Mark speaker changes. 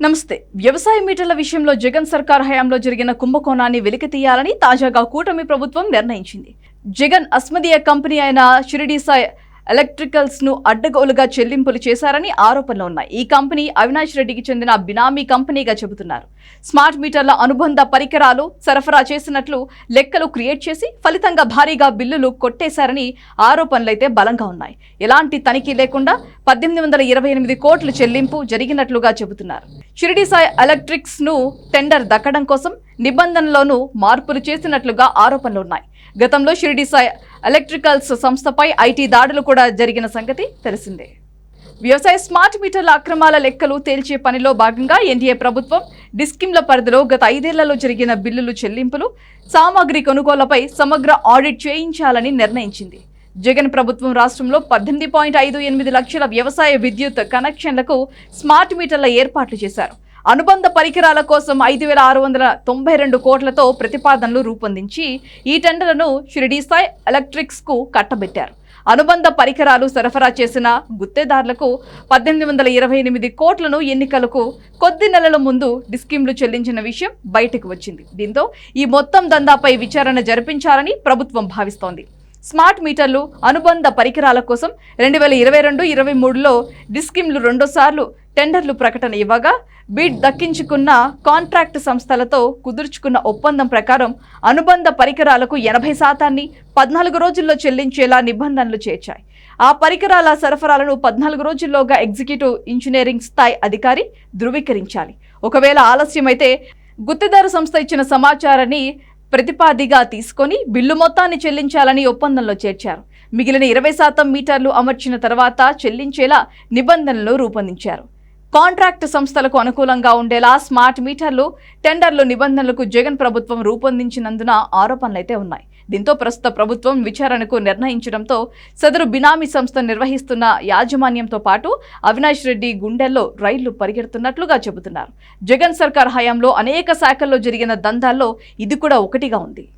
Speaker 1: నమస్తే. వ్యవసాయ మీటర్ల విషయంలో జగన్ సర్కార్ హయాంలో జరిగిన కుంభకోణాన్ని వెలికి తీయాలని తాజాగా కూటమి ప్రభుత్వం నిర్ణయించింది. జగన్ అస్మదీయ కంపెనీ అయిన షిరిడి సాయి ఎలక్ట్రికల్స్ను అడ్డగోలుగా చెల్లింపులు చేశారని ఆరోపణలు ఉన్నాయి. ఈ కంపెనీ అవినాష్ రెడ్డికి చెందిన బినామీ కంపెనీగా చెబుతున్నారు. స్మార్ట్ మీటర్ల అనుబంధ పరికరాలు సరఫరా చేసినట్లు లెక్కలు క్రియేట్ చేసి ఫలితంగా భారీగా బిల్లులు కొట్టేశారని ఆరోపణలైతే బలంగా ఉన్నాయి. ఎలాంటి తనిఖీ లేకుండా పద్దెనిమిది వందల ఇరవై ఎనిమిది కోట్లు చెల్లింపు జరిగినట్లుగా చెబుతున్నారు. షిరిడి సాయి ఎలక్ట్రిక్స్ను టెండర్ దక్కడం కోసం నిబంధనలోనూ మార్పులు చేసినట్లుగా ఆరోపణలు ఉన్నాయి గతంలో షిరిడి సాయి ఎలక్ట్రికల్స్ సంస్థపై ఐటీ దాడులు కూడా జరిగిన సంగతి తెలిసిందే. వ్యవసాయ స్మార్ట్ మీటర్ల అక్రమాల లెక్కలు తేల్చే పనిలో భాగంగా ఎన్డీఏ ప్రభుత్వం డిస్కిమ్ల పరిధిలో గత ఐదేళ్ళలో జరిగిన బిల్లులు చెల్లింపులు సామాగ్రి కొనుగోళ్ళపై సమగ్ర ఆడిట్ చేయించాలని నిర్ణయించింది. జగన్ ప్రభుత్వం రాష్ట్రంలో పద్దెనిమిది పాయింట్ ఐదు ఎనిమిది లక్షల వ్యవసాయ విద్యుత్ కనెక్షన్లకు స్మార్ట్ మీటర్ల ఏర్పాట్లు చేశారు. అనుబంధ పరికరాల కోసం ఐదు వేల ఆరు వందల తొంభై రెండు కోట్లతో ప్రతిపాదనలు రూపొందించి ఈ టెండర్లను షిరిడి సాయ్ ఎలక్ట్రిక్స్కు కట్టబెట్టారు. అనుబంధ పరికరాలు సరఫరా చేసిన గుత్తేదారులకు పద్దెనిమిది వందల ఇరవై ఎనిమిది కోట్లను ఎన్నికలకు కొద్ది నెలల ముందు డిస్కిమ్లు చెల్లించిన విషయం బయటకు వచ్చింది. దీంతో ఈ మొత్తం దందాపై విచారణ జరిపించాలని ప్రభుత్వం భావిస్తోంది. స్మార్ట్ మీటర్లు అనుబంధ పరికరాల కోసం రెండు వేల ఇరవై రెండు ఇరవై మూడులో డిస్కిమ్లు రెండోసార్లు టెండర్లు ప్రకటన ఇవ్వగా బిడ్ దక్కించుకున్న కాంట్రాక్ట్ సంస్థలతో కుదుర్చుకున్న ఒప్పందం ప్రకారం అనుబంధ పరికరాలకు ఎనభై శాతాన్ని పద్నాలుగు రోజుల్లో చెల్లించేలా నిబంధనలు చేర్చాయి. ఆ పరికరాల సరఫరాలను పద్నాలుగు రోజుల్లోగా ఎగ్జిక్యూటివ్ ఇంజనీరింగ్ స్థాయి అధికారి ధృవీకరించాలి. ఒకవేళ ఆలస్యమైతే గుత్తేదారు సంస్థ ఇచ్చిన సమాచారాన్ని ప్రతిపాదిగా తీసుకొని బిల్లు మొత్తాన్ని చెల్లించాలని ఒప్పందంలో చేర్చారు. మిగిలిన ఇరవై శాతం మీటర్లు అమర్చిన తర్వాత చెల్లించేలా నిబంధనలు రూపొందించారు. కాంట్రాక్ట్ సంస్థలకు అనుకూలంగా ఉండేలా స్మార్ట్ మీటర్లు టెండర్లు నిబంధనలకు జగన్ ప్రభుత్వం రూపొందించినందున ఆరోపణలైతే ఉన్నాయి. దీంతో ప్రస్తుత ప్రభుత్వం విచారణకు నిర్ణయించడంతో సదరు బినామీ సంస్థ నిర్వహిస్తున్న యాజమాన్యంతో పాటు అవినాష్ రెడ్డి గుండెల్లో రైళ్ళు పరిగెడుతున్నట్లుగా చెబుతున్నారు. జగన్ సర్కార్ హయాంలో అనేక శాఖల్లో జరిగిన దందాల్లో ఇది కూడా ఒకటిగా ఉంది.